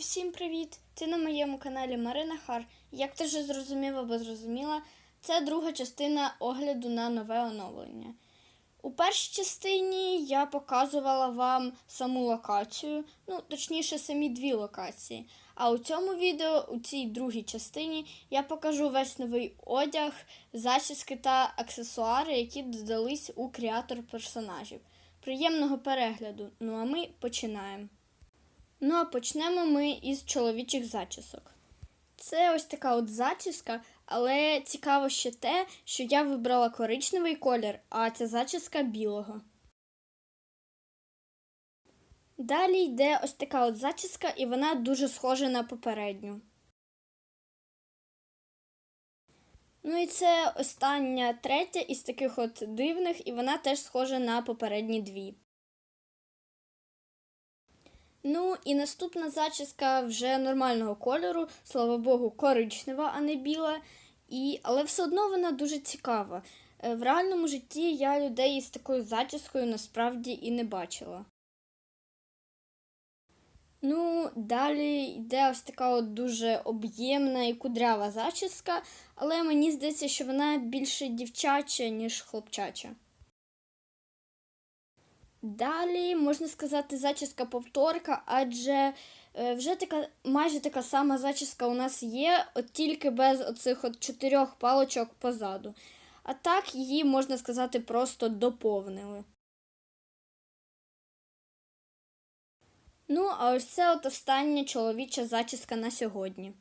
всім привіт! Ти на моєму каналі Марина Хар. Як ти вже зрозумів або зрозуміла, це друга частина огляду на нове оновлення. У першій частині я показувала вам саму локацію, ну, точніше, самі дві локації. А у цьому відео, у цій другій частині, я покажу весь новий одяг, зачіски та аксесуари, які додались у креатор персонажів. Приємного перегляду! Ну а ми починаємо. Ну а почнемо ми із чоловічих зачісок. Це ось така от зачіска, але цікаво ще те, що я вибрала коричневий колір, а ця зачіска білого. Далі йде ось така от зачіска, і вона дуже схожа на попередню. Ну і це остання третя із таких от дивних, і вона теж схожа на попередні дві. Ну і наступна зачіска вже нормального кольору, слава Богу, коричнева, а не біла. І... Але все одно вона дуже цікава. Е, В реальному житті я людей із такою зачіскою насправді і не бачила. Ну, далі йде ось така от дуже об'ємна і кудрява зачіска, але мені здається, що вона більше дівчача, ніж хлопчача. Далі можна сказати зачіска повторка, адже е, вже така майже така сама зачіска у нас є, от тільки без оцих от чотирьох палочок позаду. А так її, можна сказати, просто доповнили. Ну, а ось це от остання чоловіча зачіска на сьогодні.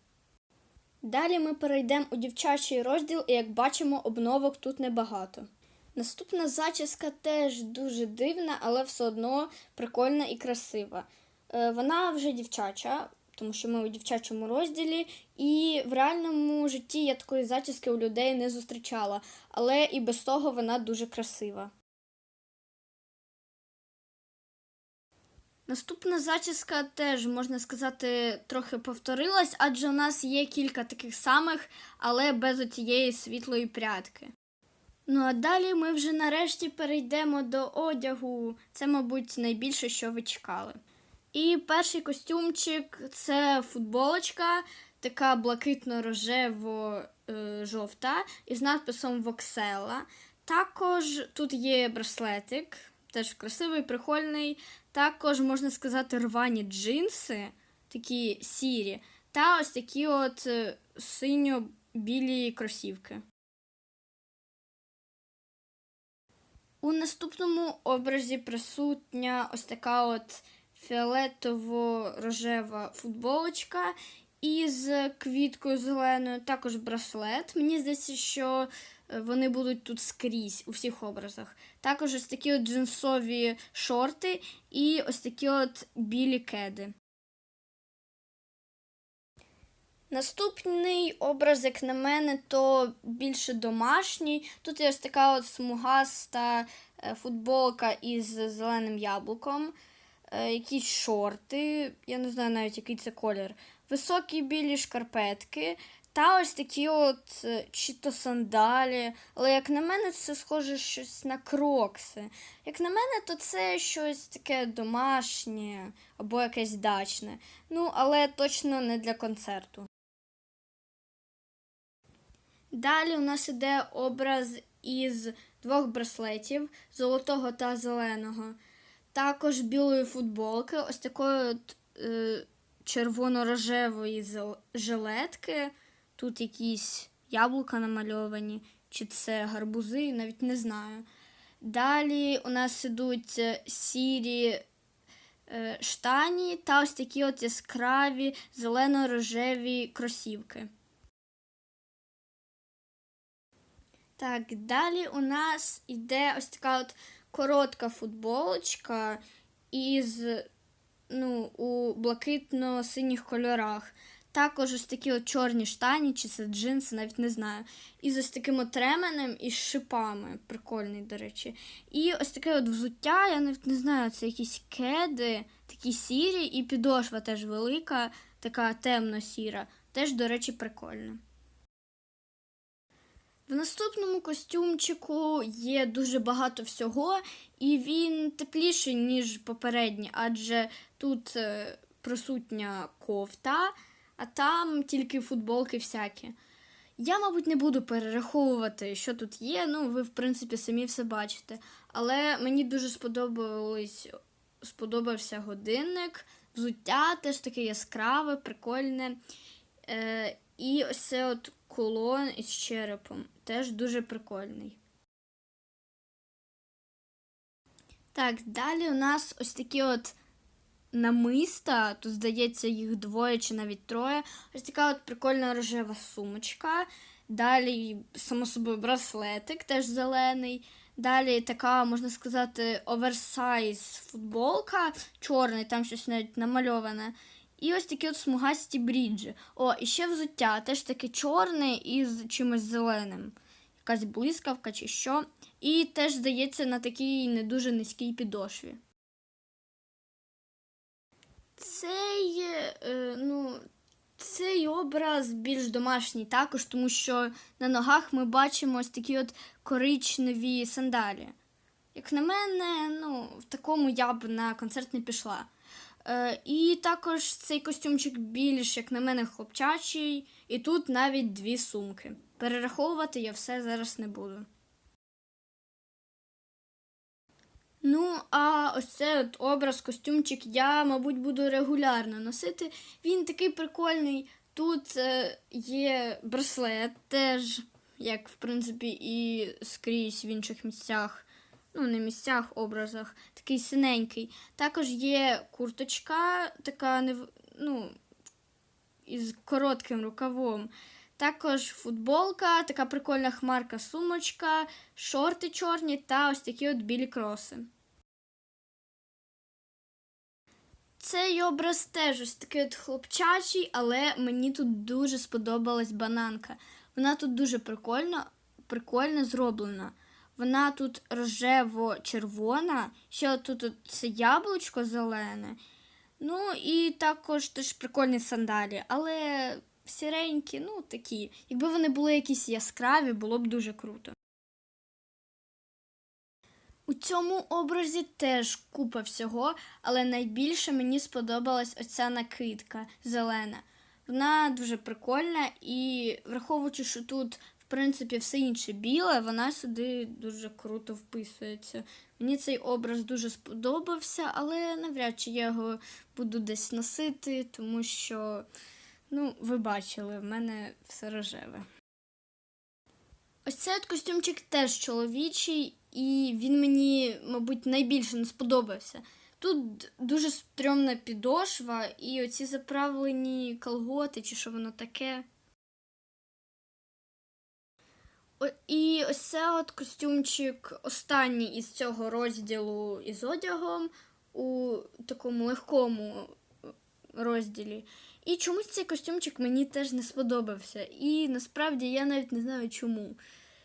Далі ми перейдемо у дівчачий розділ, і як бачимо, обновок тут небагато. Наступна зачіска теж дуже дивна, але все одно прикольна і красива. Е, Вона вже дівчача, тому що ми у дівчачому розділі, і в реальному житті я такої зачіски у людей не зустрічала, але і без того вона дуже красива. Наступна зачіска теж, можна сказати, трохи повторилась, адже у нас є кілька таких самих, але без оцієї світлої прядки. Ну а далі ми вже нарешті перейдемо до одягу. Це, мабуть, найбільше, що ви чекали. І перший костюмчик це футболочка, така блакитно-рожево-жовта із надписом Воксела. Також тут є браслетик, теж красивий, прикольний. Також, можна сказати, рвані джинси, такі сірі, та ось такі от е, синьо-білі кросівки. У наступному образі присутня ось така от фіолетово-рожева футболочка із квіткою зеленою, також браслет. Мені здається, що е, вони будуть тут скрізь у всіх образах. Також ось такі от джинсові шорти і ось такі от білі кеди. Наступний образ, як на мене, то більше домашній. Тут є ось така от смугаста е, футболка із зеленим яблуком, е, якісь шорти, я не знаю навіть, який це колір, високі білі шкарпетки та ось такі от е, чи то сандалі. Але як на мене, це схоже щось на крокси. Як на мене, то це щось таке домашнє або якесь дачне. Ну, але точно не для концерту. Далі у нас іде образ із двох браслетів золотого та зеленого. Також білої футболки, ось такої е, червоно-рожевої жилетки. Тут якісь яблука намальовані, чи це гарбузи, навіть не знаю. Далі у нас ідуть е, сірі е, штані та ось такі от яскраві зелено-рожеві кросівки. Так, далі у нас іде ось така от коротка футболочка із ну, у блакитно-синіх кольорах. Також ось такі от чорні штані, чи це джинси, навіть не знаю. І з ось таким от ременем і шипами. Прикольний, до речі. І ось таке от взуття, я навіть не знаю, це якісь кеди, такі сірі, і підошва теж велика, така темно-сіра. Теж, до речі, прикольно. В наступному костюмчику є дуже багато всього, і він тепліший, ніж попередній, адже тут е, присутня кофта, а там тільки футболки всякі. Я, мабуть, не буду перераховувати, що тут є. Ну, ви, в принципі, самі все бачите. Але мені дуже сподобались, сподобався годинник, взуття теж таке яскраве, прикольне. Е, і ось це от кулон із черепом. Теж дуже прикольний. Так, далі у нас ось такі от намиста. Тут, здається, їх двоє чи навіть троє. Ось така от прикольна рожева сумочка. Далі, само собою, браслетик, теж зелений. Далі така, можна сказати, оверсайз футболка чорний, там щось навіть намальоване. І ось такі от смугасті бріджі. О, і ще взуття, теж таке чорне із чимось зеленим. Якась блискавка чи що. І теж, здається, на такій не дуже низькій підошві. Цей, е, ну, цей образ більш домашній також, тому що на ногах ми бачимо ось такі от коричневі сандалі. Як на мене, ну, в такому я б на концерт не пішла. Е, і також цей костюмчик більш, як на мене, хлопчачий, і тут навіть дві сумки. Перераховувати я все зараз не буду. Ну, а ось цей от образ, костюмчик я, мабуть, буду регулярно носити. Він такий прикольний. Тут е, є браслет, теж, як в принципі, і скрізь в інших місцях, ну, не місцях, образах, такий синенький. Також є курточка, така нев... ну, із коротким рукавом. Також футболка, така прикольна хмарка сумочка, шорти чорні та ось такі от білі кроси. Цей образ теж ось такий от хлопчачий, але мені тут дуже сподобалась бананка. Вона тут дуже прикольно, прикольно зроблена. Вона тут рожево-червона, ще тут це яблучко зелене. Ну і також теж прикольні сандалі, але сіренькі, ну такі. Якби вони були якісь яскраві, було б дуже круто. У цьому образі теж купа всього, але найбільше мені сподобалась оця накидка зелена. Вона дуже прикольна і, враховуючи, що тут, принципі, все інше біле, вона сюди дуже круто вписується. Мені цей образ дуже сподобався, але навряд чи я його буду десь носити, тому що, ну, ви бачили, в мене все рожеве. Ось цей костюмчик теж чоловічий, і він мені, мабуть, найбільше не сподобався. Тут дуже стрьомна підошва і оці заправлені колготи, чи що воно таке. І ось це от костюмчик останній із цього розділу із одягом у такому легкому розділі. І чомусь цей костюмчик мені теж не сподобався. І насправді я навіть не знаю чому.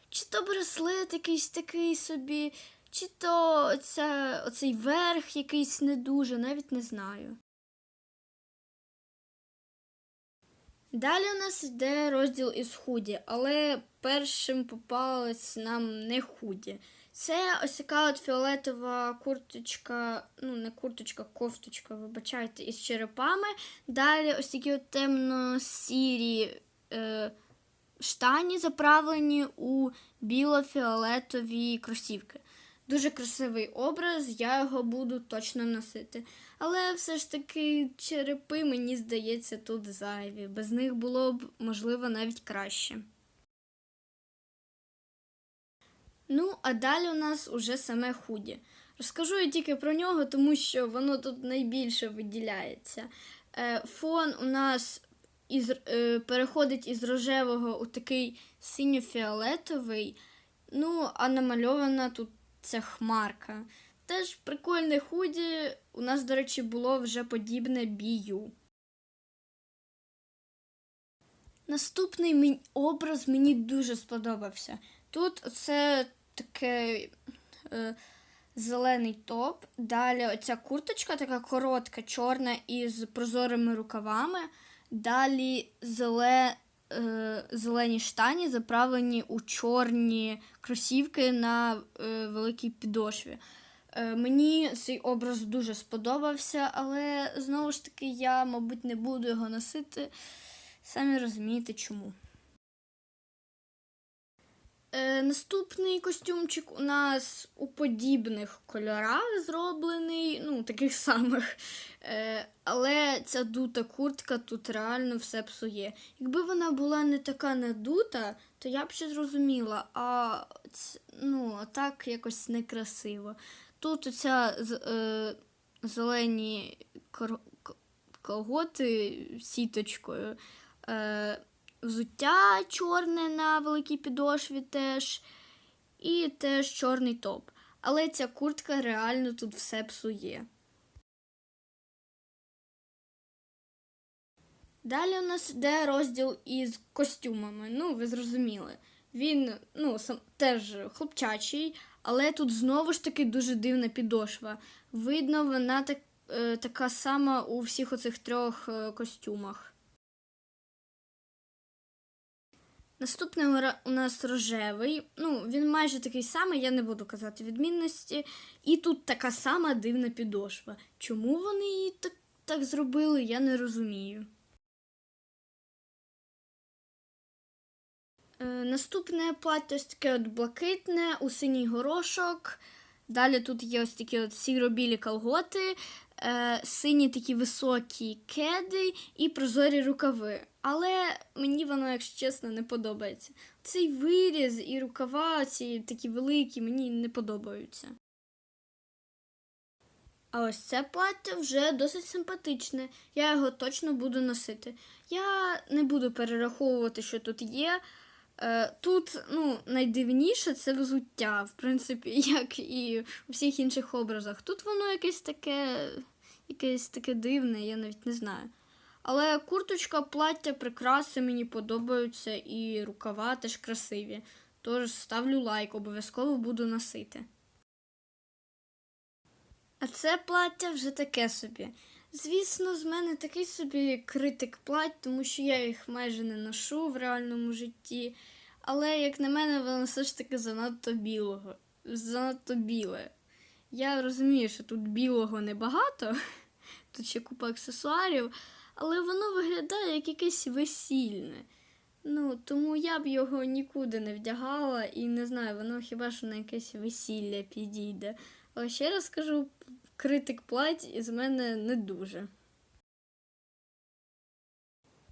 Чи то браслет якийсь такий собі, чи то оця, оцей верх якийсь не дуже, навіть не знаю. Далі у нас йде розділ із худі, але першим попалось нам не худі. Це ось така от фіолетова курточка, ну не курточка, кофточка, вибачайте, із черепами. Далі ось такі от темно-сірі е, штані заправлені у біло-фіолетові кросівки. Дуже красивий образ, я його буду точно носити. Але все ж таки черепи, мені здається, тут зайві. Без них було б, можливо, навіть краще. Ну, а далі у нас уже саме худі. Розкажу я тільки про нього, тому що воно тут найбільше виділяється. Е, фон у нас із, е, переходить із рожевого у такий синьо-фіолетовий, ну, а намальована тут ця хмарка. Теж прикольне худі. У нас, до речі, було вже подібне бію. Наступний мій образ мені дуже сподобався. Тут це таке е, зелений топ. Далі оця курточка така коротка, чорна із прозорими рукавами. Далі зеле, е, зелені штані заправлені у чорні кросівки на е, великій підошві. Е, Мені цей образ дуже сподобався, але знову ж таки я, мабуть, не буду його носити. Самі розумієте чому. Е, наступний костюмчик у нас у подібних кольорах зроблений, ну, таких самих. Е, але ця дута куртка тут реально все псує. Якби вона була не така надута, то я б ще зрозуміла, а ну, так якось некрасиво. Тут оця е, зелені колготи сіточкою. Е, взуття чорне на великій підошві теж. І теж чорний топ. Але ця куртка реально тут все псує. Далі у нас йде розділ із костюмами. Ну, ви зрозуміли. Він ну, сам, теж хлопчачий, але тут знову ж таки дуже дивна підошва. Видно, вона так, е, така сама у всіх оцих трьох е, костюмах. Наступний у нас рожевий. Ну, він майже такий самий, я не буду казати відмінності. І тут така сама дивна підошва. Чому вони її так, так зробили, я не розумію. Е, наступне плаття ось таке от блакитне, у синій горошок. Далі тут є ось такі от сіро-білі колготи, е, сині такі високі кеди і прозорі рукави. Але мені воно, якщо чесно, не подобається. Цей виріз і рукава, ці такі великі, мені не подобаються. А ось це плаття вже досить симпатичне. Я його точно буду носити. Я не буду перераховувати, що тут є. Е, Тут ну, найдивніше це взуття, в принципі, як і у всіх інших образах. Тут воно якесь таке, якесь таке дивне, я навіть не знаю. Але курточка, плаття, прикраси мені подобаються, і рукава теж красиві. Тож ставлю лайк, обов'язково буду носити. А це плаття вже таке собі. Звісно, з мене такий собі критик плать, тому що я їх майже не ношу в реальному житті. Але, як на мене, воно все ж таки занадто білого. Занадто біле. Я розумію, що тут білого небагато, тут ще купа аксесуарів, але воно виглядає як якесь весільне. Ну, тому я б його нікуди не вдягала і не знаю, воно хіба що на якесь весілля підійде. Але ще раз скажу, критик плать із мене не дуже.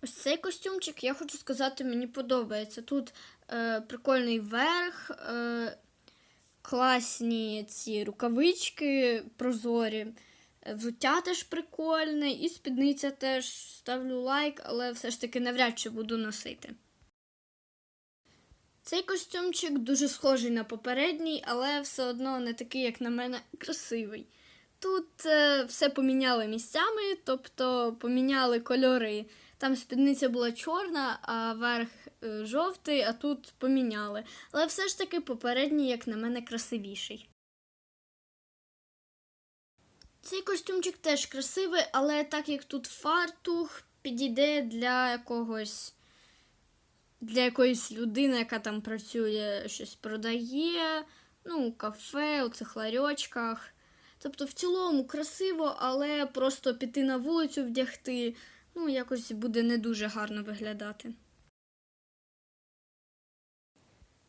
Ось цей костюмчик, я хочу сказати, мені подобається. Тут е, прикольний верх, е, класні ці рукавички прозорі, взуття теж прикольне, і спідниця теж ставлю лайк, але все ж таки навряд чи буду носити. Цей костюмчик дуже схожий на попередній, але все одно не такий, як на мене, красивий. Тут е, все поміняли місцями, тобто поміняли кольори. Там спідниця була чорна, а верх е, жовтий, а тут поміняли. Але все ж таки попередній, як на мене, красивіший. Цей костюмчик теж красивий, але так як тут фартух, підійде для якогось. Для якоїсь людини, яка там працює, щось продає, ну, кафе, у цих ларьочках. Тобто, в цілому красиво, але просто піти на вулицю вдягти, ну, якось буде не дуже гарно виглядати.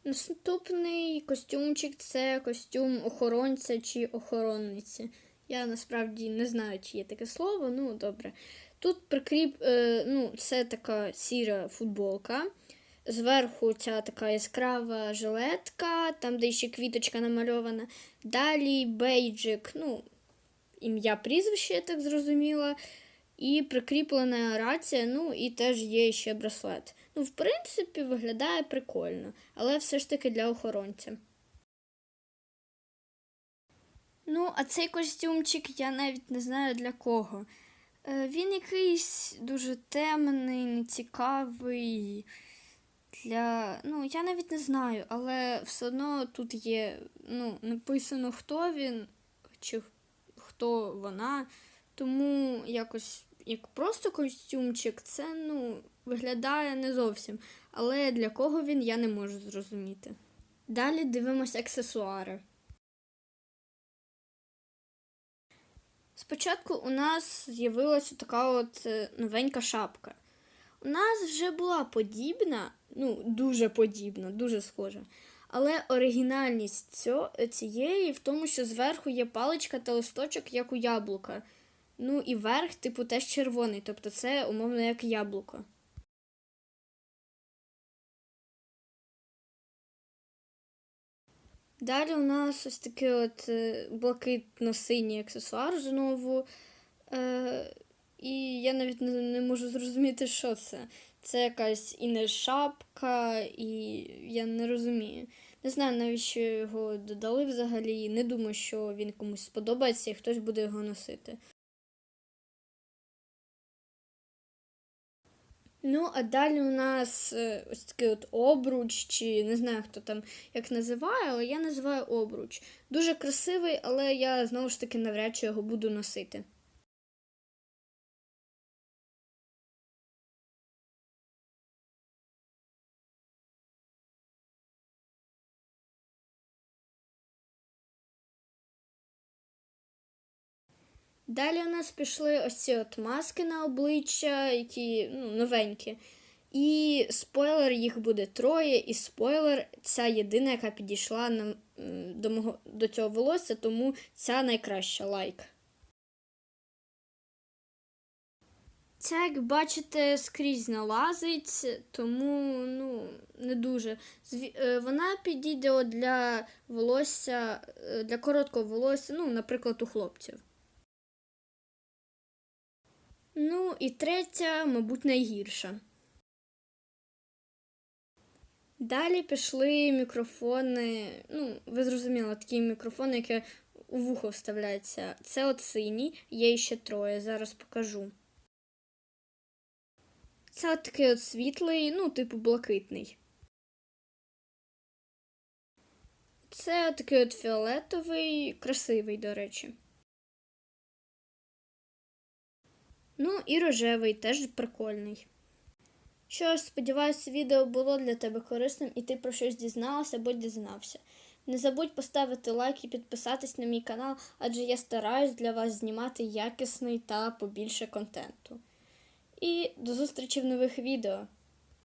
Наступний костюмчик це костюм охоронця чи охоронниці. Я насправді не знаю, чи є таке слово, ну добре. Тут прикріп, е, ну, це така сіра футболка. Зверху ця така яскрава жилетка, там, де ще квіточка намальована. Далі бейджик, ну, ім'я прізвище, я так зрозуміла. І прикріплена рація, ну і теж є ще браслет. Ну, в принципі, виглядає прикольно, але все ж таки для охоронця. Ну, а цей костюмчик я навіть не знаю для кого. Е, Він якийсь дуже темний, нецікавий. Для. Ну, я навіть не знаю, але все одно тут є ну, написано, хто він чи хто вона. Тому якось як просто костюмчик, це ну, виглядає не зовсім. Але для кого він, я не можу зрозуміти. Далі дивимося аксесуари. Спочатку у нас з'явилася така от е, новенька шапка. У нас вже була подібна, ну, дуже подібна, дуже схожа. Але оригінальність цьо, цієї в тому, що зверху є паличка та листочок, як у яблука. Ну і верх, типу, теж червоний, тобто це умовно як яблуко. Далі у нас ось такий от е, блакитно-синій аксесуар знову. Е, і я навіть не, не можу зрозуміти, що це. Це якась і не шапка, і я не розумію. Не знаю, навіщо його додали взагалі. Не думаю, що він комусь сподобається і хтось буде його носити. Ну, а далі у нас е, ось такий от обруч, чи не знаю, хто там як називає, але я називаю обруч. Дуже красивий, але я знову ж таки навряд чи його буду носити. Далі у нас пішли ось ці от маски на обличчя, які ну, новенькі. І спойлер, їх буде троє, і спойлер ця єдина, яка підійшла нам м, до мого до цього волосся, тому ця найкраща лайк. Ця, як бачите, скрізь налазить, тому ну, не дуже. Е, Вона підійде для волосся, е, для короткого волосся, ну, наприклад, у хлопців. Ну, і третя, мабуть, найгірша. Далі пішли мікрофони. Ну, ви зрозуміли, такі мікрофони, які у вухо вставляються. Це от синій, є ще троє, зараз покажу. Це от такий от світлий, ну, типу блакитний. Це от такий от фіолетовий, красивий, до речі. Ну і рожевий теж прикольний. Що ж, сподіваюся, відео було для тебе корисним і ти про щось дізналася або дізнався. Не забудь поставити лайк і підписатись на мій канал, адже я стараюсь для вас знімати якісний та побільше контенту. І до зустрічі в нових відео!